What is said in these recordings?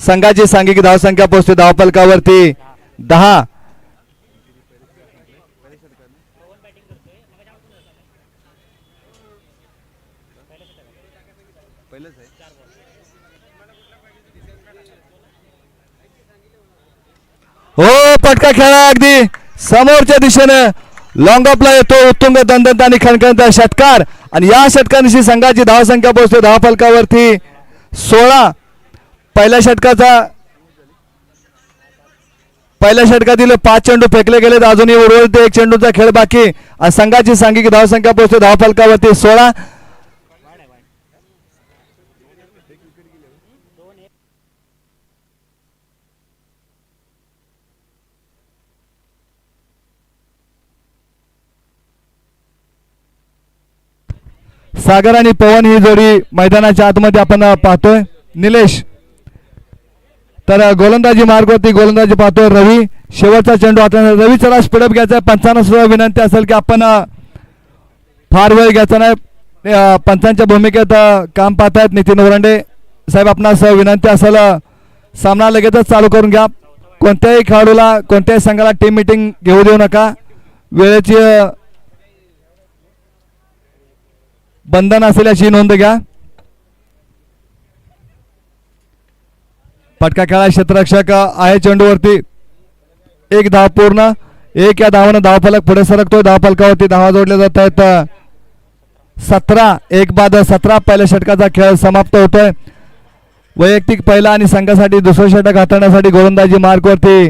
संघाची सांघिक धावसंख्या पोहोचते धावफलकावरती दहा. हो पटका खेळा अगदी. समोरच्या दिशेनं लॉंग ऑफला येतो उत्तुंग दंदंत आणि खणखणता षटकार. आणि या षटकांशी संघाची धावसंख्या पोहोचते धाव फलकावरती सोळा. पहिल्या षटकाचा पहिल्या षटकातील पाच चेंडू फेकले गेलेत. अजूनही उर्वरित एक चेंडूचा खेळ बाकी. संघाची सांघिक धावसंख्या पोहोचते. धाव फलकावरती सोळा. सागर आणि पवन ही जोडी मैदानाच्या आतमध्ये आपण पाहतोय. निलेश तर गोलंदाजी मार्गवरती गोलंदाजी पाहतोय रवी. शेवटचा चेंडू आता रवी चला स्पीडअप घ्यायचा आहे. पंचांना सुद्धा विनंती असेल की आपण फार वेळ घ्यायचा नाही. पंचांच्या भूमिकेत काम पाहतायत नितीन वरंडे साहेब आपणास विनंती असेल सामना लगेचच चालू करून घ्या. कोणत्याही खेळाडूला कोणत्याही संघाला टीम मिटिंग घेऊ देऊ नका. वेळेची बंधन असेल याची नोंद घ्या. फटका खेळा क्षेत्ररक्षक आहे चेंडूवरती. एक धाव पूर्ण. एक या धावानं धावफलक पुढे सरकतोय. धावफलकावरती धावा जोडल्या जात आहेत सतरा. एक बाद सतरा. पहिल्या षटकाचा खेळ समाप्त होतोय. वैयक्तिक पहिला आणि संघासाठी दुसरं षटक हाताळण्यासाठी गोलंदाजी मार्गवरती.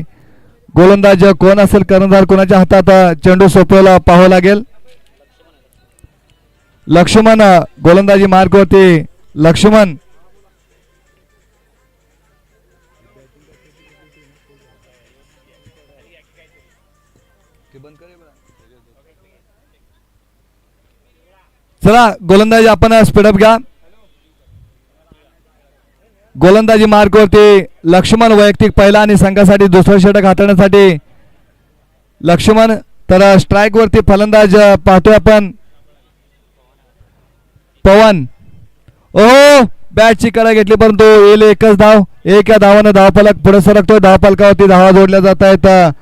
गोलंदाज कोण असेल कर्णधार कोणाच्या हातात चेंडू सोपवला पाहावं लागेल. लक्ष्मण गोलंदाजी मार्गवरती. लक्ष्मण चला गोलंदाजी आपण स्पीडअप घ्या. गोलंदाजी मार्गवरती लक्ष्मण वैयक्तिक पहिला आणि संघासाठी दुसरं षटक हाताळण्यासाठी लक्ष्मण तर स्ट्राईक वरती फलंदाज पाहतोय आपण. पवन. ओ बॅटची कडा घेतली परंतु येईल एकच धाव. एक या धावानं धावपालक पुढे सरकतोय. धावपालकावरती धावा जोडल्या जात आहेत.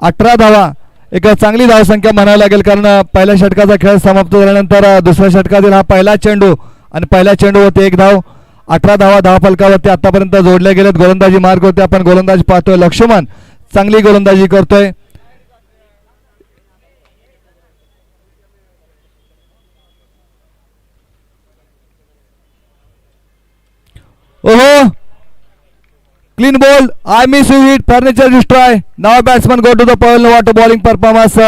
अठरा धावा. एक चांगली धावसंख्या म्हणावी लागेल कारण पहिल्या षटकाचा खेळ समाप्त झाल्यानंतर दुसऱ्या षटकातील हा पहिला चेंडू आणि पहिल्या चेंडूवरती एक धाव अठरा धावा धावफलकावरती आतापर्यंत जोडल्या गेलेत. गोलंदाजी मार्ग होते. आपण गोलंदाजी पाहतोय. लक्ष्मण चांगली गोलंदाजी करतोय. ओहो! Clean ball I miss you hit furniture destroy now batsman go to the point water bowling performance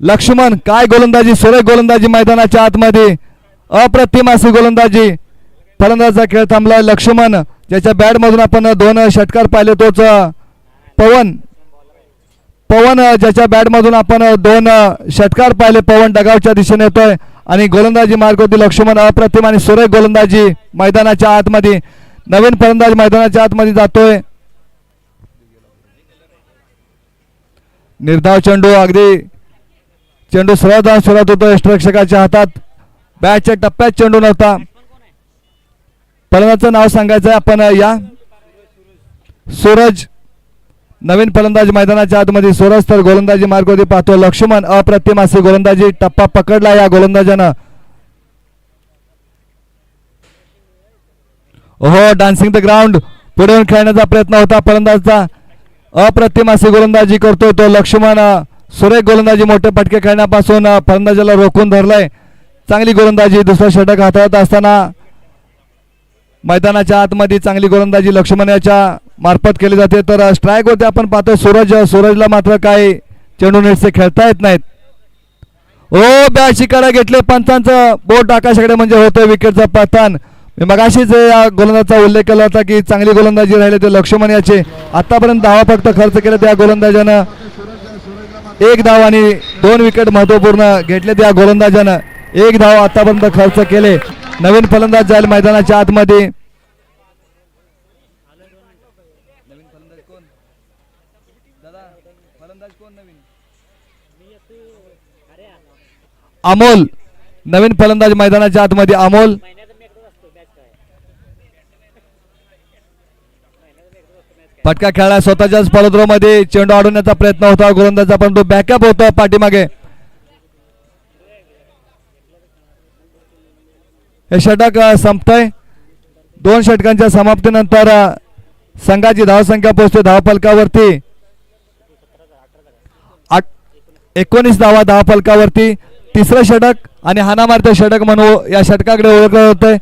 Laxman काय गोलंदाजी सुरेख गोलंदाजी मैदानाच्या आतमध्ये अप्रतिम अशी गोलंदाजी फलंदाजचा खेळ थांबलाय. लक्ष्मण ज्याच्या बॅट मधून आपण दोन षटकार पाहिले तोच पवन. पवन ज्याच्या बॅट मधून आपण दोन षटकार पाहिले. पवन डगावच्या दिशेने येतोय. आणि गोलंदाजी मार्ग होती लक्ष्मण अप्रतिम आणि सुरेख गोलंदाजी मैदानाच्या आतमध्ये. नवीन फलंदाज मैदानाच्या आतमध्ये जातोय. निर्धाव चेंडू अगदी चेंडू सरळ जाऊन सुरुवात होतो यष्टरक्षकाच्या हातात. बॅटच्या टप्प्यात चेंडू नव्हता. फलंदाजचं नाव सांगायचं आपण या. सूरज नवीन फलंदाज मैदानाच्या आतमध्ये. सूरज तर गोलंदाजी मार्गवरती पाहतो. लक्ष्मण अप्रतिम असे गोलंदाजी. टप्पा पकडला या गोलंदाजानं. ओहो डान्सिंग द ग्राउंड पुढे येऊन खेळण्याचा प्रयत्न होता फलंदाजचा. अप्रतिम अशी गोलंदाजी करतो तो लक्ष्मण. सुरेख गोलंदाजी मोठे फटके खेळण्यापासून फलंदाजाला रोखून धरलाय. चांगली गोलंदाजी दुसरा षटक हाताळत असताना. मैदानाच्या आतमध्ये चांगली गोलंदाजी लक्ष्मण याच्या मार्फत केली जाते. तर स्ट्राईक होते आपण पाहतो सूरज. सूरजला मात्र काही चेंडू नेटचे खेळता येत नाहीत. ओ बॅट शिकायला घेतले. पंचांचं बोट आकाशाकडे म्हणजे होतं विकेटचं पतन. मी मगाशीच या गोलंदाजाचा उल्लेख केला होता की चांगली गोलंदाजी राहिली ते लक्ष्मण याचे आतापर्यंत धावा फक्त खर्च केला त्या गोलंदाजानं. एक धाव आणि दोन विकेट महत्त्वपूर्ण घेतले त्या गोलंदाजानं. एक धाव आतापर्यंत खर्च केले. नवीन फलंदाज जाईल मैदानाच्या आतमध्ये. अमोल. नवीन फलंदाज मैदानाच्या आतमध्ये अमोल. फटका खेळला स्वतःच्याच मध्ये चेंडू अडवण्याचा प्रयत्न होता. गोलंदाजा पण तो बॅकअप होता पाठीमागे. हे षटक संपतय संपतंय. दोन षटकांच्या समाप्तीनंतर संघाची धावसंख्या पोहोचते धावफलकावरती आठ एकोणीस धावा धावफलकावरती तिसरं षटक आणि हानामारचं षटक म्हणून या षटकाकडे ओळखलं होतंय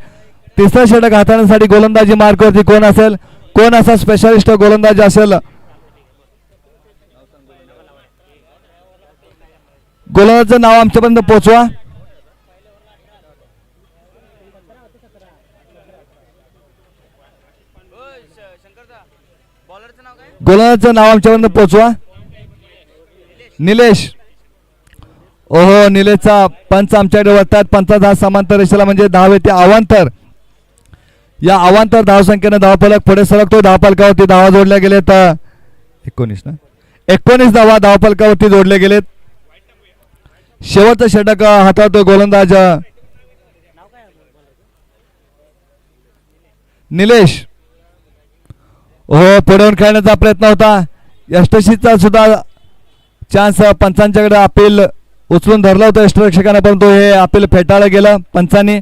तिसरं षटक हाताळण्यासाठी गोलंदाजी मार्कवरती कोण असेल? कोण असा स्पेशालिस्ट गोलंदाज असेल? गोलंदाजचं नाव आमच्यापर्यंत पोहोचवा नाव गोलंदाजचं नाव आमच्यापर्यंत पोहोचवा निलेश. ओहो निलेशचा पंच आमच्याकडे वळतात. पंचाचा दहा समांतर रेषेला म्हणजे दहावे ते अवांतर या अवांतर धावसंख्येनं धावपालक पुढे सरकतो धावपालकावरती धावा जोडल्या गेलेत. एकोणीस ना? एकोणीस धावा धावपालकावरती जोडले गेलेत. शेवटचं षटक हाताळतो गोलंदाज निलेश. हो पुढे खेळण्याचा प्रयत्न होता. यष्टशीचा सुद्धा चान्स पंचांच्याकडे अपील उचलून धरलं होतं यष्टरक्षकानं परंतु हे अपील फेटाळलं गेलं. पंचांनी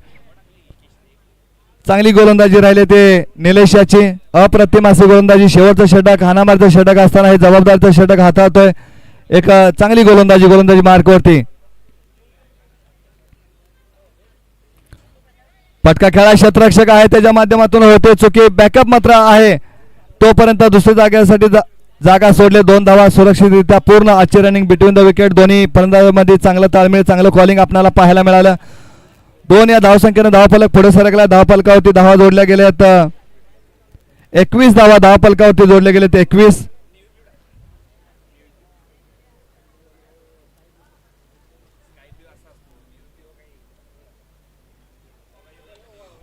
चांगली गोलंदाजी राहिले ते निलेश याची अप्रतिम असे गोलंदाजी. शेवटचं षटक हानामारचं षटक असताना हे जबाबदारचं षटक हाताळतोय. एक चांगली गोलंदाजी गोलंदाजी मार्कवरती. पटका खेळा क्षेत्ररक्षक आहे. त्याच्या माध्यमातून होते चुकी. बॅकअप मात्र आहे. तोपर्यंत दुसऱ्या जागेसाठी जा- जागा सोडले. दोन धावा सुरक्षितरित्या पूर्ण आजची रनिंग बिटवीन द विकेट दोन्ही फलंदाजांमध्ये चांगलं ताळमेळ चांगलं कॉलिंग आपल्याला पाहायला मिळालं. दोन या धावसंख्येनं धावपालक पुढे सरकला. धावफलकावरती धावा जोडल्या गेल्यात एकवीस धावा धावफलकावरती जोडले गेल्यात एकवीस.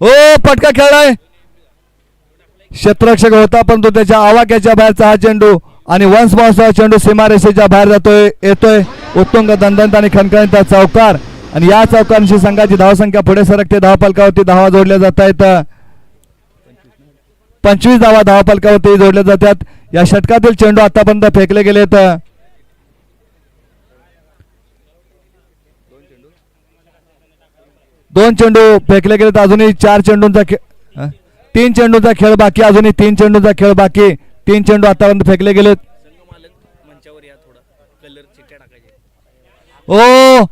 ओ पटका खेळलाय. क्षेत्ररक्षक होता परंतु त्याच्या आवाक्याच्या बाहेरचा हा चेंडू आणि वंश बॉलचा चेंडू सीमारेषेच्या बाहेर जातोय येतोय. उत्तुंग दंदंत आणि खणखणीत चौकार. आणि या चौकांशी संघाची धावसंख्या पुढे सरकते. धावफलकावरती धावा जोडल्या जात आहेत पंचवीस धावा धावफलकावरती जोडल्या जातात. या षटकातील चेंडू आतापर्यंत फेकले गेलेत. दोन चेंडू फेकले गेलेत अजूनही. चार चेंडूंचा खेळ? तीन चेंडूचा खेळ बाकी अजूनही. तीन चेंडूचा खेळ बाकी. तीन चेंडू आतापर्यंत फेकले गेलेत. ओ!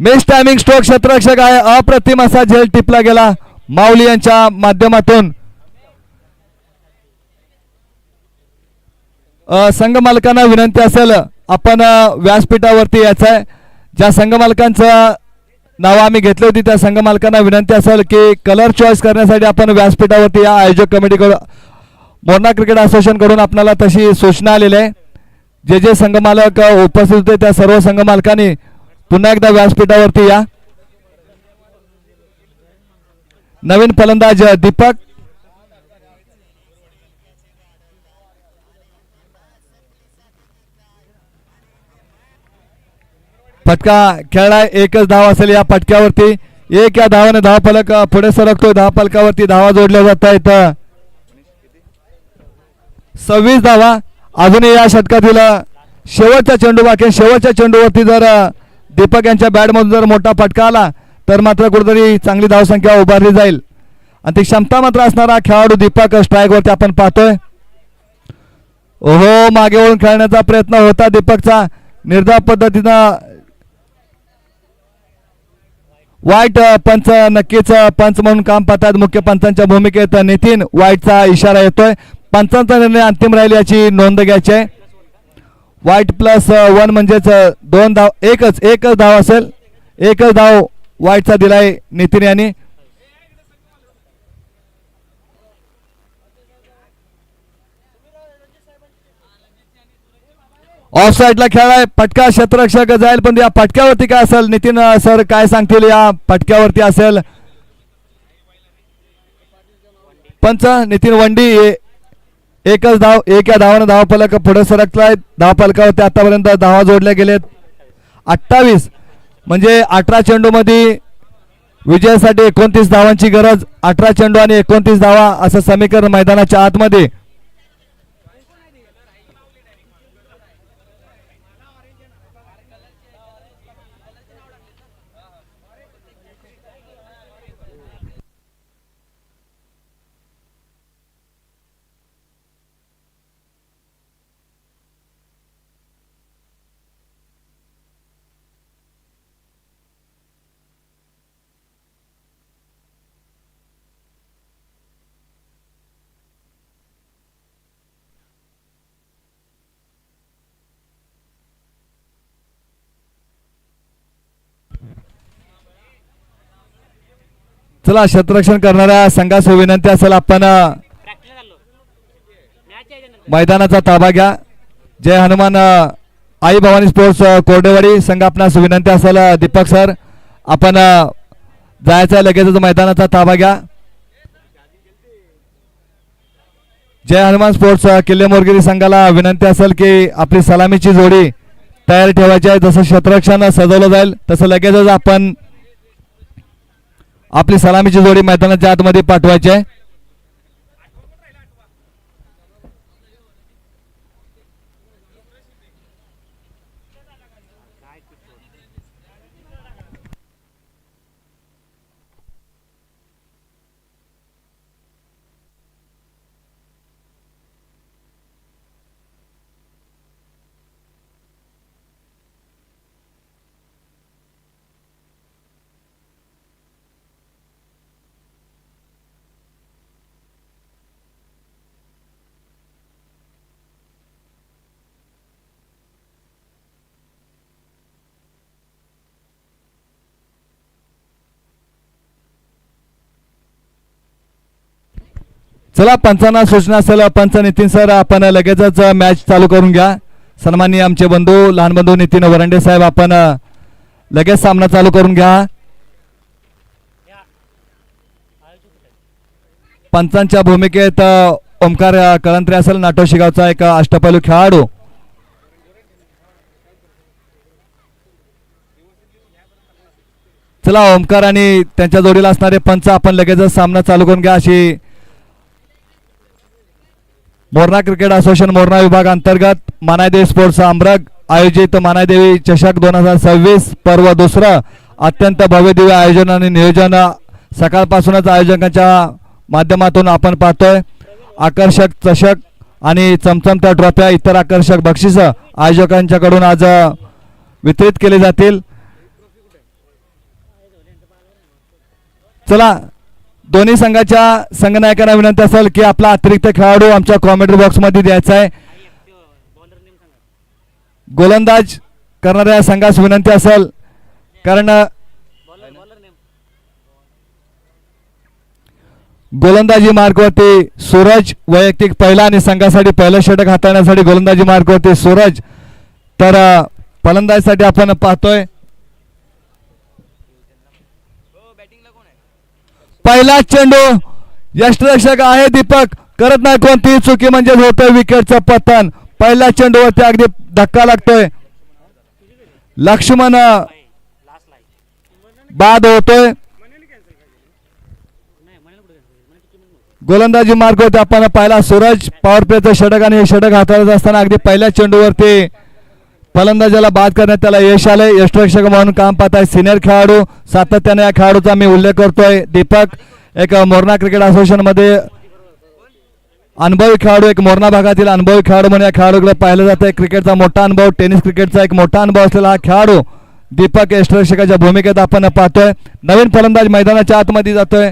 मिस टायमिंग स्ट्रोक क्षेत्ररक्षक आहे. अप्रतिम असा झेल टिपला गेला माऊली यांच्या माध्यमातून. संघ मालकांना विनंती असेल आपण व्यासपीठावरती यायचं आहे. ज्या संघ मालकांचं नावं आम्ही घेतली होती त्या संघ मालकांना विनंती असेल की कलर चॉईस करण्यासाठी आपण व्यासपीठावरती या आयोजक कमिटीकडून मोरणा क्रिकेट असोसिएशनकडून आपल्याला तशी सूचना आलेली आहे. जे जे संघ मालक उपस्थित होते त्या सर्व संघ मालकांनी पुन्हा एकदा व्यासपीठावरती या. नवीन फलंदाज दीपक. फटका खेळला एकच धाव असेल या फटक्यावरती. एक या धावाने धाव फलक पुढे सरकतोय धाव फलकावरती धावा जोडल्या जात आहेत. सव्वीस धावा. अजूनही या षटकातील शेवटच्या चेंडू बाकी शेवटच्या चेंडूवरती जर दीपक यांच्या बॅटमधून जर मोठा फटका आला तर मात्र कुठेतरी चांगली धावसंख्या उभारली जाईल. आणि ती क्षमता मात्र असणारा खेळाडू दीपक स्ट्राईकवरती आपण पाहतोय. ओहो मागे वळून खेळण्याचा प्रयत्न होता दीपकचा. निर्धाव पद्धतीनं वाईट पंच नक्कीच पंच म्हणून काम पाहतात मुख्य पंचांच्या भूमिकेत नितीन. वाईटचा इशारा येतोय. पंचांचा निर्णय अंतिम राहील याची नोंद घ्यायची आहे. वाईट प्लस वन म्हणजेच दोन धाव एकच एकच धाव असेल एकच धाव वाईटचा दिलाय नितीन यांनी. ऑफ साईडला खेळलाय पटका क्षेत्ररक्षक जाईल पण या पटक्यावरती काय असेल? नितीन सर काय सांगतील? या पटक्यावरती असेल. पंच नितीन वंडी एकच धाव एक या धावानं धाव फलक पुढे सरकलाय. धाव फलकावरती आतापर्यंत धावा जोडल्या गेलेत. अठ्ठावीस म्हणजे अठरा चेंडूमध्ये विजयासाठी एकोणतीस धावांची गरज अठरा चेंडू आणि एकोणतीस धावा असं समीकरण मैदानाच्या आतमध्ये. चला क्षेत्ररक्षण करणाऱ्या संघास विनंती असेल आपण मैदानाचा ताबा घ्या. जय हनुमान आई भवानी स्पोर्ट्स कोरडेवाडी संघ आपणास विनंती असेल दीपक सर. आपण जायचा जायचं लगेचच मैदानाचा ताबा घ्या. जय हनुमान स्पोर्ट्स किल्ले मोरगिरी संघाला विनंती असेल की आपली सलामीची जोडी तयार ठेवायची आहे. जसं क्षेत्ररक्षण सजवलं जाईल तसं लगेचच आपण आपली सलामीची जोडी मैदानाच्या आतमध्ये पाठवायची आहे. चला पंचांना सूचना असेल पंच नितीन सर आपण लगेचच मॅच चालू करून घ्या. सन्माननीय आमचे बंधू लहान बंधू नितीन वरंडे साहेब आपण लगेच सामना चालू करून घ्या. पंचांच्या भूमिकेत ओमकार कळंत्रे असेल नाटो शिगावचा एक अष्टपैलू खेळाडू. चला ओमकार आणि त्यांच्या जोडीला असणारे पंच आपण लगेचच सामना चालू करून घ्या अशी मोरणा क्रिकेट असोसिएशन मोरणा विभाग अंतर्गत मानायदेवी स्पोर्ट्स आमरग आयोजित मानायदेवी चषक दोन हजार सव्वीस पर्व दुसरं अत्यंत भव्य दिव्य आयोजन आणि नियोजन सकाळपासूनच आयोजकांच्या माध्यमातून आपण पाहतोय. आकर्षक चषक आणि चमचमत्या ट्रॉफ्या इतर आकर्षक बक्षिस आयोजकांच्याकडून आज वितरित केले जातील. चला दोन्ही संघाच्या संघनायकांना विनंती असेल की आपला अतिरिक्त खेळाडू आमच्या कॉमेंट्री बॉक्समध्ये द्यायचा आहे. गोलंदाज करणाऱ्या संघास विनंती असेल. कारण गोलंदाजी मार्गवरती सूरज वैयक्तिक पहिला आणि संघासाठी पहिलं षटक हाताळण्यासाठी गोलंदाजी मार्गवरती सूरज. तर फलंदाजीसाठी आपण पाहतोय. पहिला चेंडू यष्टरक्षक आहे दीपक. करत नाही कोणतीही चुकी म्हणजे होतोय विकेटचं पतन. पहिल्या चेंडूवरती अगदी धक्का लागतोय. लक्ष्मण बाद होतोय. गोलंदाजी मार्ग होते आपण पाहिला सूरज पॉवर प्लेचं षटक आणि हे षटक हाताळत असताना अगदी पहिल्या चेंडूवरती फलंदाजाला बाद करण्यात त्याला यश आले यष्टरक्षक म्हणून काम पाहत आहे सिनियर खेळाडू सातत्याने या खेळाडूचा मी उल्लेख करतोय. दीपक एक मोरणा क्रिकेट असोसिएशनमध्ये अनुभवी खेळाडू एक मोरणा भागातील अनुभवी खेळाडू म्हणून या खेळाडूकडे पाहिलं जातं क्रिकेटचा मोठा अनुभव टेनिस क्रिकेटचा एक मोठा अनुभव असलेला हा खेळाडू दीपक यष्टरक्षकाच्या भूमिकेत आपण पाहतोय. नवीन फलंदाज मैदानाच्या आतमध्ये जातोय.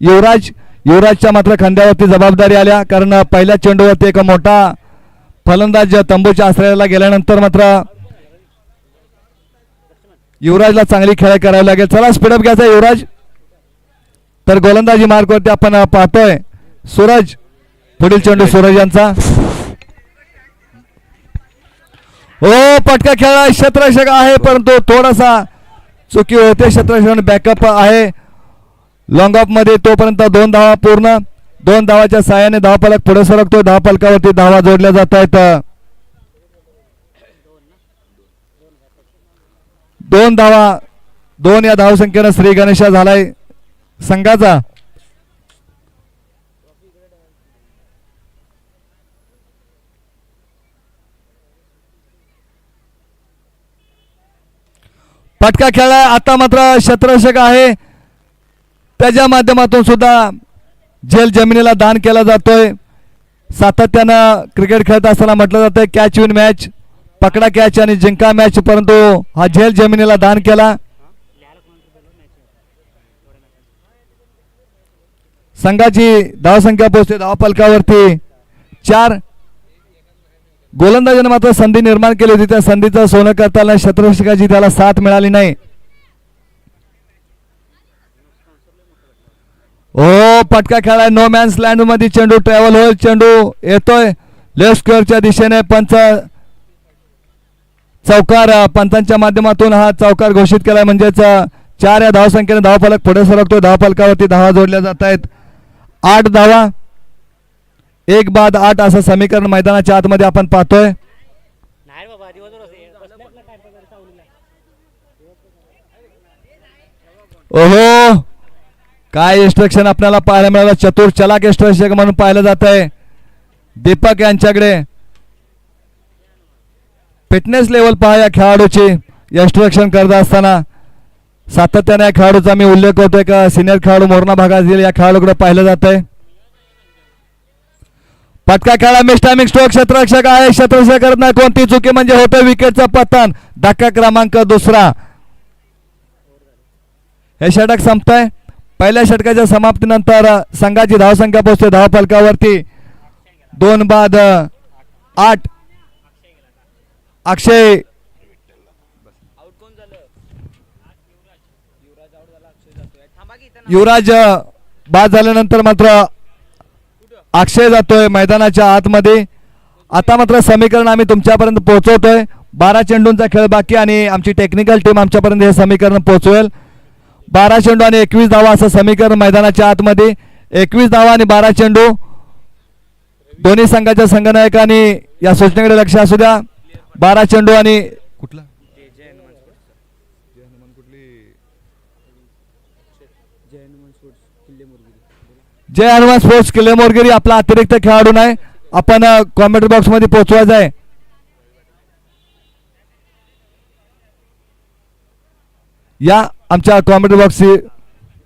युवराज युवराजच्या मात्र खांद्यावरती जबाबदारी आल्या कारण पहिल्या चेंडूवरती एक मोठा फलंदाज तंबूच्या आश्रयाला गेल्यानंतर मात्र युवराजला चांगली खेळ करावी लागेल. चला स्पीडअप घ्यायचा युवराज. तर गोलंदाजी मार्कवरती आपण पाहतोय सूरज पुढील चेंडू सूरज यांचा. हो पटका खेळा क्षेत्ररक्षक आहे परंतु थोडासा चुकी होते. क्षेत्ररक्षक बॅकअप आहे. लॉंग ऑफमध्ये तोपर्यंत दोन धावा पूर्ण. दोन धावाच्या सहाय्याने धावफलक पुढे सरकतो धावफलकावरती धावा जोडल्या जात आहेत. दोन धावा दोन या धावसंख्येनं श्री गणेशा झालाय. संघाचा. पटका खेळला आता मात्र क्षेत्ररक्षक आहे. त्याच्या माध्यमातून सुद्धा जेल जमिनीला दान केला जातोय. सातत्यानं क्रिकेट खेळत असताना म्हटलं जातंय कॅच विन मॅच पकडा कॅच आणि जिंका मॅच परंतु हा झेल जमिनीला दान केला. संघाची धावसंख्या पोहोचते धावपलकावरती. चार गोलंदाजाने मात्र संधी निर्माण केली होती. त्या संधीचं सोनं करताना शत्रुषकाची त्याला साथ मिळाली नाही. ओ पटका खेळाय नो मॅन्स लँडमध्ये चेंडू ट्रॅव्हल होईल चेंडू. येतोय. लेफ्ट स्क्वेअरच्या दिशेने पंच चौकार पंचांच्या माध्यमातून हा चौकार घोषित केलाय. म्हणजेच चार या धावसंख्येने धावफलक पुढे सरकतोय. धावफलकावरती धावा जोडल्या जात आहेत आठ धावा. एक बाद आठ असं समीकरण मैदानाच्या आतमध्ये आपण पाहतोय. ओहो! काय इन्स्ट्रक्शन आपल्याला पाहायला मिळालं? चतुर चलाक इन्स्ट्रक्शन म्हणून पाहिलं जात आहे दीपक यांच्याकडे. फिटनेस लेवल पहा या खेळाडूची. इन्स्ट्रक्शन करत असताना. सातत्याने या खेळाडूचा मी उल्लेख करतोय का? सिनियर खेळाडू मोरणा भागात येईल या खेळाडूकडे पाहिलं जात आहे पटका खेळा मिस्टामिक स्ट्रोक क्षेत्ररक्षक आहे. क्षेत्ररक्षक करत नाही. कोणती चुकी म्हणजे होतं विकेटचं पतन. धक्का क्रमांक दुसरा. हे षटक संपतंय. पहिल्या षटकाच्या समाप्तीनंतर संघाची धावसंख्या पोहोचते धावफलकावरती. दोन बाद आठ. अक्षय. युवराज बाद झाल्यानंतर मात्र अक्षय जातोय मैदानाच्या आतमध्ये. आता मात्र समीकरण आम्ही तुमच्यापर्यंत पोहोचवतोय. बारा चेंडूंचा खेळ बाकी आणि आमची टेक्निकल टीम आमच्यापर्यंत हे समीकरण पोहोचवेल. बारा चेंडू आणि एकवीस धावा असं समीकरण मैदानाच्या आतमध्ये. एकवीस धावा आणि बारा चेंडू. दोन्ही संघाच्या संघनायकांनी या सूचनेकडे लक्ष असू द्या. बारा चेंडू आणि कुठला? जय हनुमान स्पोर्ट्स जय हनुमान स्पोर्ट्स किल्ले मोरगिरी. आपला अतिरिक्त खेळाडू नाही. आपण कॉमेंट बॉक्समध्ये पोहोचवायचं आहे. या आमच्या कॉमेडी बॉक्स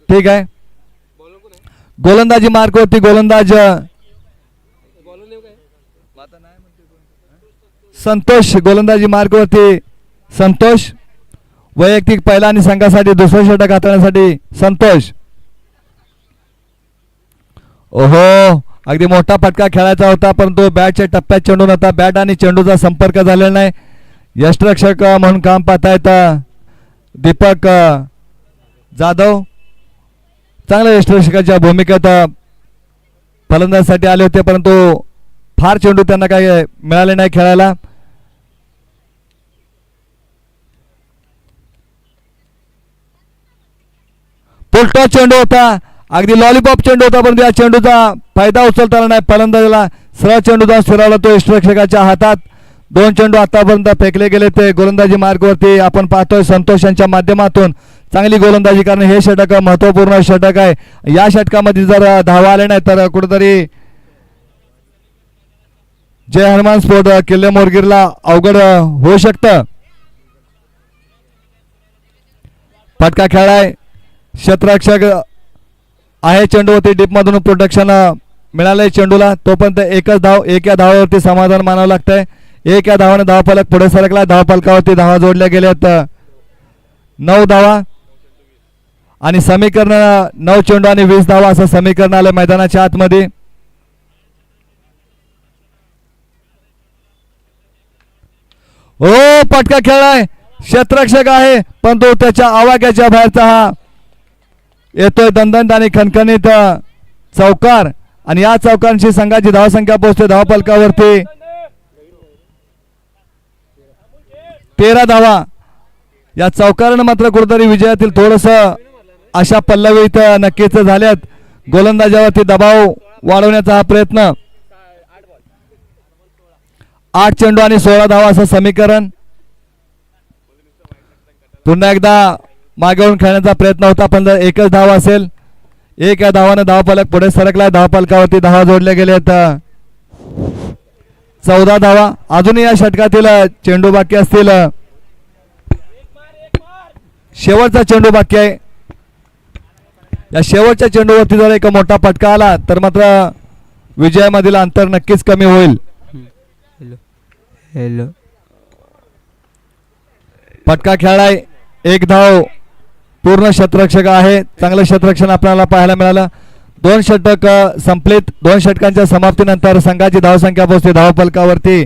ठीक आहे. गोलंदाजी मार्क होती गोलंदाज संतोष गोलंदाजी मार्क होती संतोष. वैयक्तिक पहिला आणि संघासाठी दुसरा षटक हाताळण्यासाठी संतोष. ओहो अगदी मोठा फटका खेळायचा होता परंतु बॅटच्या टप्प्यात चेंडू नव्हता बॅट आणि चेंडूचा संपर्क झालेला नाही. यष्टरक्षक म्हणून काम पाहता येतं दीपक जाधव चांगल्या यष्टरक्षकाच्या भूमिकेत अ, फलंदाजीसाठी आले होते परंतु फार चेंडू त्यांना काही मिळाले नाही खेळायला. फुलटॉस चेंडू होता. अगदी लॉलीपॉप चेंडू होता परंतु या चेंडूचा फायदा उचलता आला नाही. फलंदाजाला सरळ चेंडू जाऊन स्थिरावला तो यष्टरक्षकाच्या हातात. दोन चेंडू आतापर्यंत फेकले गेले ते गोलंदाजी मार्गवरती आपण पाहतोय संतोष यांच्या माध्यमातून. चांगली गोलंदाजी करणे हे षटक महत्त्वपूर्ण षटक आहे. या षटकामध्ये जर धावा आले नाही तर कुठेतरी जय हनुमान स्पोर्ट किल्ले मोरगीरला अवघड होऊ शकतं. फटका खेळाय क्षेत्ररक्षक आहे चेंडूवरती डीपमधून प्रोटेक्शन मिळालंय चेंडूला. तोपर्यंत एकच धाव एक या धावावरती समाधान मानावं लागतंय. एक या धावाने धावपालक पुढे सरकला. धावपालकावरती धावा जोडल्या गेल्यात. नऊ धावा. आणि समीकरण नऊ चेंडू आणि वीस धावा असं समीकरण आलं मैदानाच्या आतमध्ये. हो पटका खेळलाय. क्षेत्रक्षक आहे पण तो त्याच्या आवाक्याच्या बाहेरचा हा. येतोय दंदंत आणि खणखणीत चौकार. आणि या चौकांची संघाची धावसंख्या पोहोचते धावपलकावरती तेरा धावा. या चौकारानं मात्र कुठेतरी विजयातील थोडस अशा पल्लवी इथं नक्कीच झाल्यात. गोलंदाजावरती दबाव वाढवण्याचा हा प्रयत्न. आठ चेंडू आणि सोळा धावा असं समीकरण. पुन्हा एकदा मागेवरून खेळण्याचा प्रयत्न होता पण जर एकच धाव असेल एक या धावानं धावपालक पुढे सरकलाय. धावपालकावरती धावा जोडल्या गेल्यात. चौदा धावा. अजूनही या षटकातील चेंडू बाकी असतील. शेवटचा चेंडू बाकी आहे. या शेवटच्या चेंडूवरती जर एक मोठा फटका आला तर मात्र विजयामधील अंतर नक्कीच कमी होईल. हॅलो. फटका खेळाय एक धाव पूर्ण शतरक्षक आहे. चांगलं शतरक्षण आपल्याला पाहायला मिळालं. दोन षटक संपलीत. दोन षटकांच्या समाप्तीनंतर संघाची धावसंख्या पोहोचते धावफलकावरती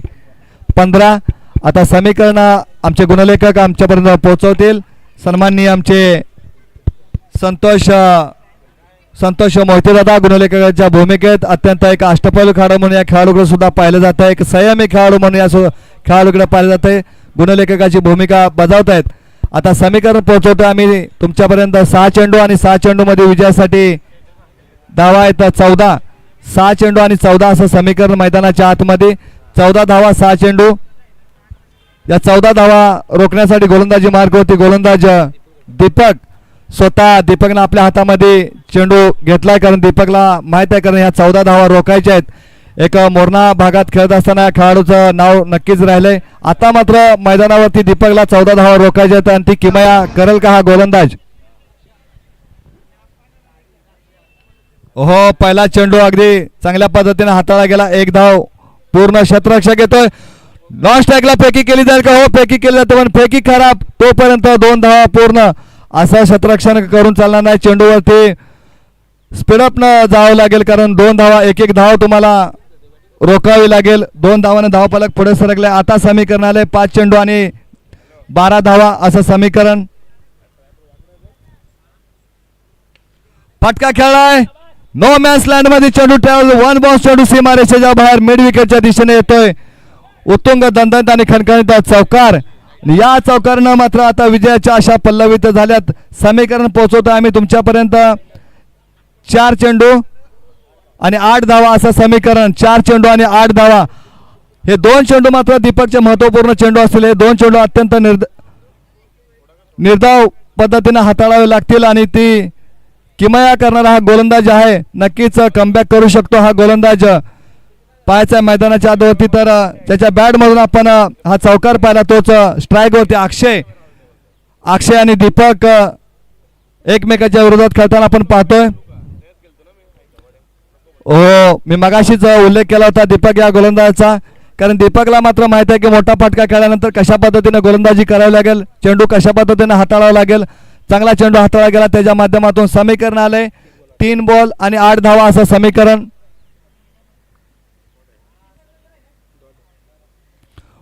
पंधरा. आता समीकरण आमचे गुणलेखक आमच्यापर्यंत पोहोचवतील. सन्माननीय आमचे संतोष संतोष मोहितेदादा गुणलेखकाच्या भूमिकेत अत्यंत एक अष्टपैलू खेळाडू म्हणून या खेळाडूकडे सुद्धा पाहिलं जात आहे. एक संयमी खेळाडू म्हणून या खेळाडूकडे पाहिलं जात आहे. गुणलेखकाची भूमिका बजावत आहेत. आता समीकरण पोहोचवतो आम्ही. तुमच्यापर्यंत सहा चेंडू आणि सहा चेंडूमध्ये विजयासाठी धावा आहेत चौदा. सहा चेंडू आणि चौदा असं समीकरण मैदानाच्या आतमध्ये. चौदा धावा सहा चेंडू. या चौदा धावा रोखण्यासाठी गोलंदाजी मार्ग होती. गोलंदाज दीपक स्वतः दीपकनं आपल्या हातामध्ये चेंडू घेतलाय कारण दीपकला माहीत आहे कारण ह्या चौदा धावा रोखायच्या आहेत. एक मोरणा भागात खेळत असताना या खेळाडूचं नाव नक्कीच राहिलंय. आता मात्र मैदानावरती दीपकला चौदा धावा रोखायच्या आहेत आणि ती किमया करेल का हा गोलंदाज. हो पहिला चेंडू अगदी चांगल्या पद्धतीने हाताळला गेला. एक धाव पूर्ण शतरक्षक येतोय. नॉन स्ट्राईकला फेकी केली जाईल का? हो फेकी केली जाते पण फेकी खराब. तोपर्यंत दोन धावा पूर्ण. असं शतरक्षण करून चालणार नाही चेंडूवरती. स्पीडअप न जावं लागेल कारण दोन धावा एक एक धाव तुम्हाला रोखावी लागेल. दोन धावाने धावपालक पुढे सरकले. आता समीकरण आले पाच चेंडू आणि बारा धावा असं समीकरण. फटका खेळलाय. नो मॅच लँडमध्ये चेंडू ठेवलं. वन बॉस चेंडू सीमारेषेच्या बाहेर मिड विकेटच्या दिशेने येतोय. उत्तुंग दंदंत आणि खणखणीत चौकार. या चौकारनं मात्र आता विजयाच्या आशा पल्लवित झाल्यात. समीकरण पोहोचवतो आम्ही तुमच्यापर्यंत. चार चेंडू आणि आठ धावा असं समीकरण. चार चेंडू आणि आठ धावा. हे दोन चेंडू मात्र दीपकचे महत्त्वपूर्ण चेंडू असतील. हे दोन चेंडू अत्यंत निर्द निर्धाव पद्धतीनं हाताळावे लागतील आणि ती किमया करणारा हा गोलंदाज आहे. नक्कीच कमबॅक करू शकतो हा गोलंदाज. पाहायचा मैदानाच्या आधीवरती तर त्याच्या बॅटमधून आपण हा चौकार पाहिला तोच स्ट्राईकवरती अक्षय. अक्षय आणि दीपक एकमेकाच्या विरोधात खेळताना आपण पाहतोय. हो मी मगाशीच उल्लेख केला होता दीपक या गोलंदाजाचा. कारण दीपकला मात्र माहीत आहे की मोठा फटका खेळल्यानंतर कशा पद्धतीने गोलंदाजी करावी लागेल चेंडू कशा पद्धतीने हाताळावा लागेल चांगला चेंडू हाताळला गेला त्याच्या माध्यमातून समीकरण आले तीन बॉल आणि आठ धावा असं समीकरण.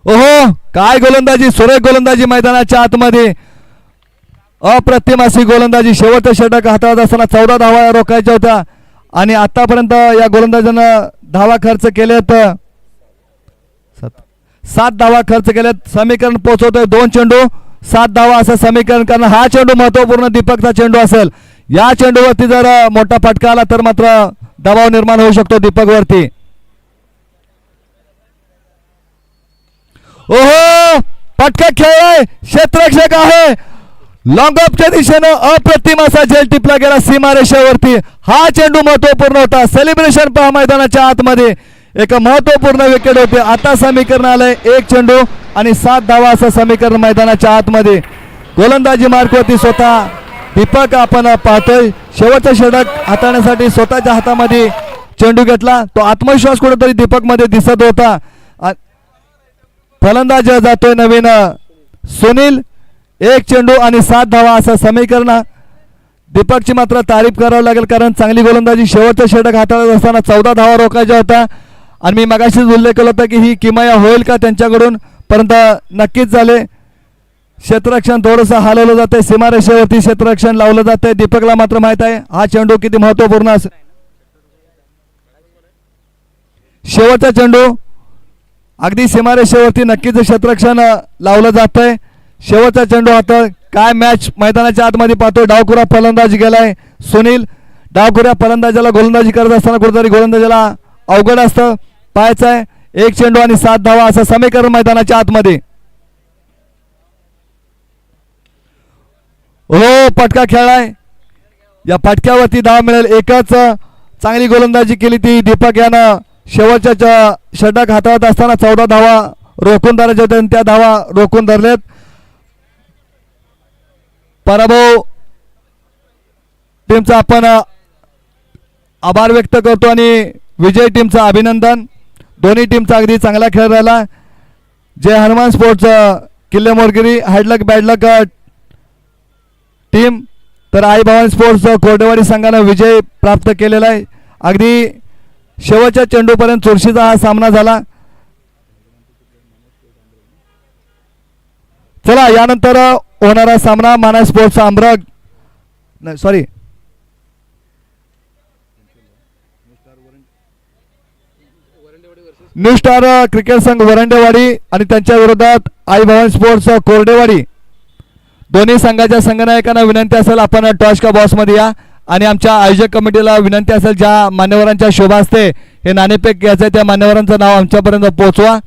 ओहो काय गोलंदाजी? सुरेख गोलंदाजी मैदानाच्या आतमध्ये. अप्रतिम अशी गोलंदाजी. शेवटचं षटक हाताळत असताना चौदा धावा रोखायच्या होत्या. आणि आतापर्यंत या गोलंदाजानं धावा खर्च केलेत सात धावा खर्च केल्यात समीकरण पोहोचवतोय दोन चेंडू. सात धावा असं समीकरण कारण हा चेंडू महत्त्वपूर्ण दीपकचा चेंडू असेल. या चेंडूवरती जर मोठा फटका आला तर मात्र दबाव निर्माण होऊ शकतो दीपकवरती. ओहो पटका खेळलाय क्षेत्ररक्षक आहे. लॉंग अपच्या दिशेनं अप्रतिम असा झेल टिपला गेला सीमारेषेवरती हा चेंडू महत्त्वपूर्ण होता. सेलिब्रेशन पहा मैदानाच्या आतमध्ये. एक महत्त्वपूर्ण विकेट होते. आता समीकरण आलंय एक चेंडू आणि सात धावा असं समीकरण मैदानाच्या आतमध्ये. गोलंदाजी मार्कवरती स्वतः दीपक आपण पाहतोय. शेवटचा षटक हाताळण्यासाठी स्वतःच्या हातामध्ये चेंडू घेतला. तो आत्मविश्वास कुठेतरी दीपकमध्ये दिसत होता. फलंदाज जातोय नवीन सुनील एक चेंडू आणि सात धावा असं समीकरण. दीपकची मात्र तारीफ करावं लागेल कारण चांगली गोलंदाजी शेवटचा षटक हाताळत असताना चौदा धावा रोखायच्या होत्या. आणि मी मगाशीच उल्लेख केला होता की ही किमया होईल का त्यांच्याकडून परंतु नक्कीच झाले. क्षेत्ररक्षण थोडंसं हलवलं जातंय. सीमारेषेवरती क्षेत्ररक्षण लावलं जातंय. दीपकला मात्र माहीत आहे हा चेंडू किती महत्त्वपूर्ण असेल. शेवटचा चेंडू अगदी सीमारेषेवरती नक्कीच क्षेत्ररक्षण लावलं जात आहे शेवटचा चेंडू आता काय मॅच मैदानाच्या आतमध्ये पाहतो. डावखुरा फलंदाजी गेलाय सुनील. डावखुऱ्या फलंदाजाला गोलंदाजी करत असताना कुठेतरी गोलंदाजाला अवघड असतं. पाहायचं आहे. एक चेंडू आणि सात धावा असं समीकरण मैदानाच्या आतमध्ये. हो पटका खेळलाय. या पटक्यावरती धाव मिळेल. एकच चांगली गोलंदाजी केली ती दीपक यानं. शेवटच्या च- षटक हाताळत असताना चौदा धावा रोखून धरायच्या होत्या त्या धावा रोखून धरलेत. पराभव. टीमचा आपण आभार व्यक्त करतो आणि विजय टीमचं अभिनंदन. दोन्ही टीमचा अगदी चांगला खेळ राहिला. जय Hanuman sports Kille मोरगिरी हॅडलक bad luck team तर आई भवानी स्पोर्ट्स अ, कोरडेवाडी संघानं विजय प्राप्त केलेला आहे. अगदी शेवटच्या चेंडूपर्यंत चुरशीचा हा सामना झाला. चला यानंतर होणारा सामना माना स्पोर्ट्स आमराग. नाही सॉरी न्यू स्टार क्रिकेट संघ वरंडेवाडी आणि त्यांच्या विरोधात आई भवन स्पोर्ट्स कोरडेवाडी. दोन्ही संघाच्या संघनायकांना विनंती असेल आपण टॉस का बॉसमध्ये या. आणि आमच्या आयोजक कमिटीला विनंती असेल ज्या मान्यवरांच्या शोभा असते हे नाणेफेक घ्यायचं आहे त्या मान्यवरांचं नाव आमच्यापर्यंत पोहोचवा.